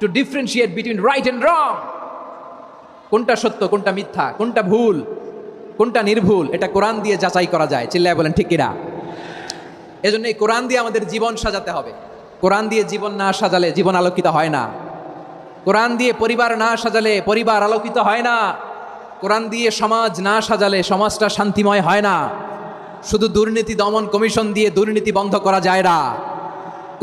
To differentiate between right and wrong কোনটা সত্য, কোনটা মিথ্যা, কোনটা ভুল, কোনটা নির্ভুল, এটা কোরআন দিয়ে যাচাই করা যায়। চিল্লায় বলেন, ঠিক কিনা? এজন্য এই কোরআন দিয়ে আমাদের জীবন সাজাতে হবে। কোরআন দিয়ে জীবন না সাজালে জীবন আলোকিত হয় না। কোরআন দিয়ে পরিবার না সাজালে পরিবার আলোকিত হয় না। কোরআন দিয়ে সমাজ না সাজালে সমাজটা শান্তিময় হয় না। শুধু দুর্নীতি দমন কমিশন দিয়ে দুর্নীতি বন্ধ করা যায় না।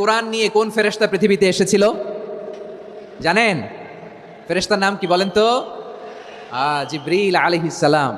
কোরআন নিয়ে কোন ফেরেস্তা পৃথিবীতে এসেছিল? জানেন? ফেরেস্তার নাম কি বলেন তো? জিব্রিল আলহিসাল্লাম